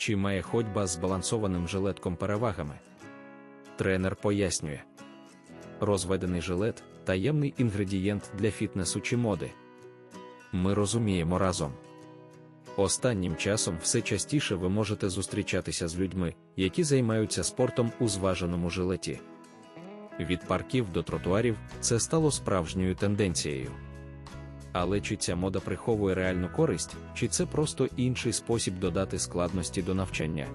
Чи має ходьба з збалансованим жилетком перевагами? Тренер пояснює: розведений жилет таємний інгредієнт для фітнесу чи моди. Ми розуміємо разом. Останнім часом все частіше ви можете зустрічатися з людьми, які займаються спортом у зваженому жилеті. Від парків до тротуарів це стало справжньою тенденцією. Але чи ця мода приховує реальну користь, чи це просто інший спосіб додати складності до навчання?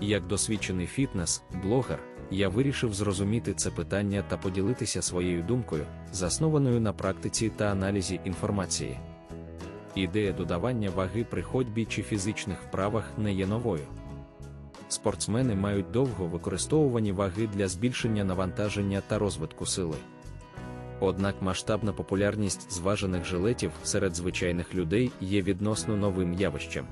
Як досвідчений фітнес-блогер, я вирішив зрозуміти це питання та поділитися своєю думкою, заснованою на практиці та аналізі інформації. Ідея додавання ваги при ходьбі чи фізичних вправах не є новою. Спортсмени мають довго використовувані ваги для збільшення навантаження та розвитку сили. Однак масштабна популярність зважених жилетів серед звичайних людей є відносно новим явищем.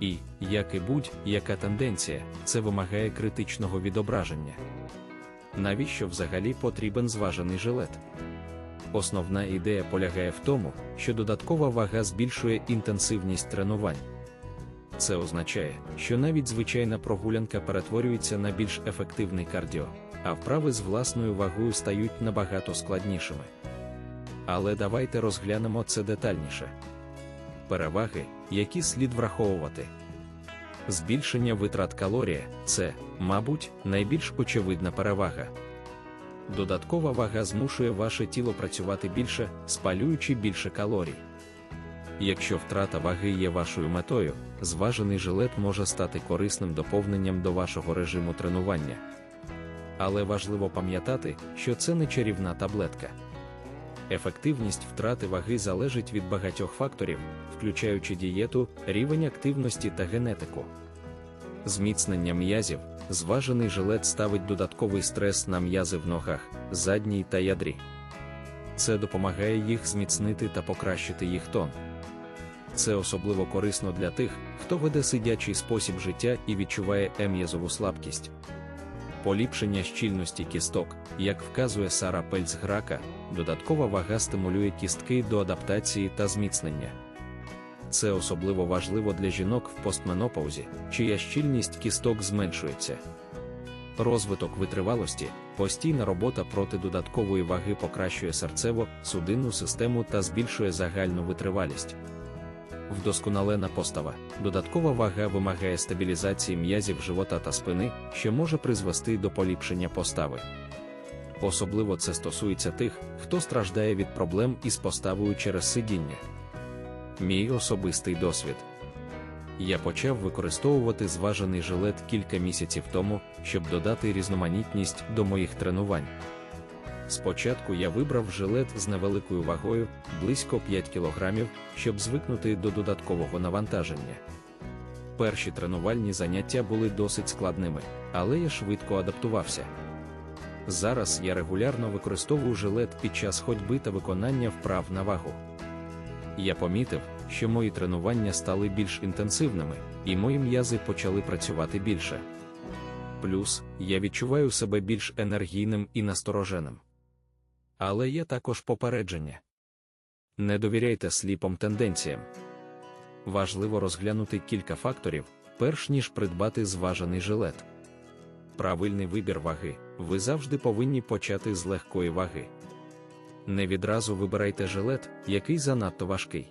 І, як і будь-яка тенденція, це вимагає критичного відображення. Навіщо взагалі потрібен зважений жилет? Основна ідея полягає в тому, що додаткова вага збільшує інтенсивність тренувань. Це означає, що навіть звичайна прогулянка перетворюється на більш ефективний кардіо, а вправи з власною вагою стають набагато складнішими. Але давайте розглянемо це детальніше. Переваги, які слід враховувати. Збільшення витрат калорія це, мабуть, найбільш очевидна перевага. Додаткова вага змушує ваше тіло працювати більше, спалюючи більше калорій. Якщо втрата ваги є вашою метою, зважений жилет може стати корисним доповненням до вашого режиму тренування. Але важливо пам'ятати, що це не чарівна таблетка. Ефективність втрати ваги залежить від багатьох факторів, включаючи дієту, рівень активності та генетику. Зміцнення м'язів, зважений жилет ставить додатковий стрес на м'язи в ногах, задній та ядрі. Це допомагає їх зміцнити та покращити їх тон. Це особливо корисно для тих, хто веде сидячий спосіб життя і відчуває ем'язову слабкість. Поліпшення щільності кісток, як вказує Сара Пельцграка, додаткова вага стимулює кістки до адаптації та зміцнення. Це особливо важливо для жінок в постменопаузі, чия щільність кісток зменшується. Розвиток витривалості, постійна робота проти додаткової ваги покращує серцево, судинну систему та збільшує загальну витривалість. Вдосконалена постава, додаткова вага вимагає стабілізації м'язів живота та спини, що може призвести до поліпшення постави. Особливо це стосується тих, хто страждає від проблем із поставою через сидіння. Мій особистий досвід. Я почав використовувати зважений жилет кілька місяців тому, щоб додати різноманітність до моїх тренувань. Спочатку я вибрав жилет з невеликою вагою, близько 5 кг, щоб звикнути до додаткового навантаження. Перші тренувальні заняття були досить складними, але я швидко адаптувався. Зараз я регулярно використовую жилет під час ходьби та виконання вправ на вагу. Я помітив, що мої тренування стали більш інтенсивними, і мої м'язи почали працювати більше. Плюс я відчуваю себе більш енергійним і настороженим. Але є також попередження. Не довіряйте сліпом тенденціям. Важливо розглянути кілька факторів, перш ніж придбати зважений жилет. Правильний вибір ваги. Ви завжди повинні почати з легкої ваги. Не відразу вибирайте жилет, який занадто важкий.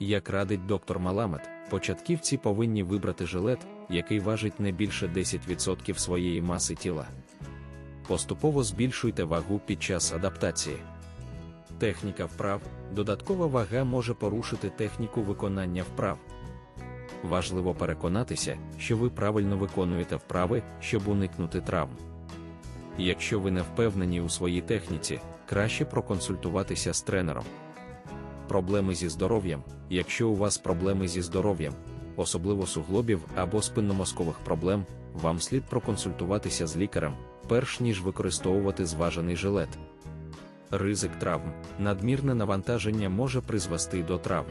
Як радить доктор Маламет, початківці повинні вибрати жилет, який важить не більше 10% своєї маси тіла. Поступово збільшуйте вагу під час адаптації. Техніка вправ, додаткова вага може порушити техніку виконання вправ. Важливо переконатися, що ви правильно виконуєте вправи, щоб уникнути травм. Якщо ви не впевнені у своїй техніці, краще проконсультуватися з тренером. Проблеми зі здоров'ям, якщо у вас проблеми зі здоров'ям, особливо суглобів або спинномозкових проблем, вам слід проконсультуватися з лікарем, перш ніж використовувати зважений жилет. Ризик травм, надмірне навантаження може призвести до травм.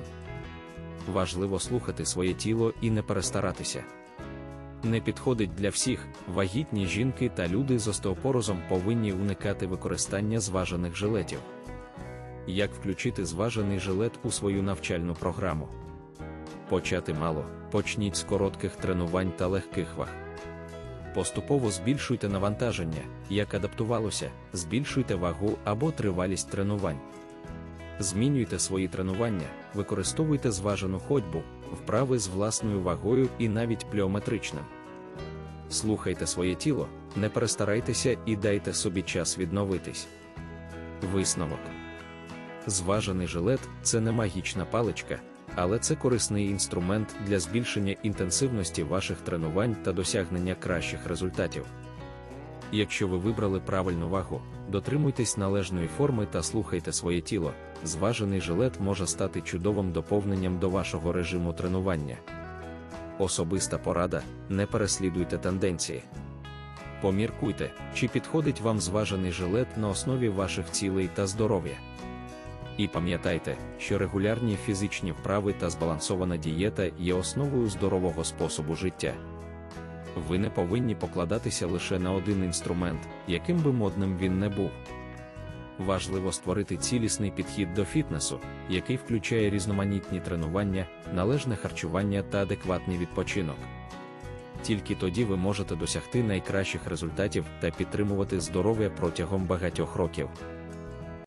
Важливо слухати своє тіло і не перестаратися. Не підходить для всіх, вагітні жінки та люди з остеопорозом повинні уникати використання зважених жилетів. Як включити зважений жилет у свою навчальну програму? Почати мало, почніть з коротких тренувань та легких ваг. Поступово збільшуйте навантаження, як адаптувалося, збільшуйте вагу або тривалість тренувань. Змінюйте свої тренування, використовуйте зважену ходьбу, вправи з власною вагою і навіть пліометричним. Слухайте своє тіло, не перестарайтеся і дайте собі час відновитись. Висновок. Зважений жилет це не магічна паличка, але це корисний інструмент для збільшення інтенсивності ваших тренувань та досягнення кращих результатів. Якщо ви вибрали правильну вагу, дотримуйтесь належної форми та слухайте своє тіло, зважений жилет може стати чудовим доповненням до вашого режиму тренування. Особиста порада не переслідуйте тенденції. Поміркуйте, чи підходить вам зважений жилет на основі ваших цілей та здоров'я. І пам'ятайте, що регулярні фізичні вправи та збалансована дієта є основою здорового способу життя. Ви не повинні покладатися лише на один інструмент, яким би модним він не був. Важливо створити цілісний підхід до фітнесу, який включає різноманітні тренування, належне харчування та адекватний відпочинок. Тільки тоді ви можете досягти найкращих результатів та підтримувати здоров'я протягом багатьох років.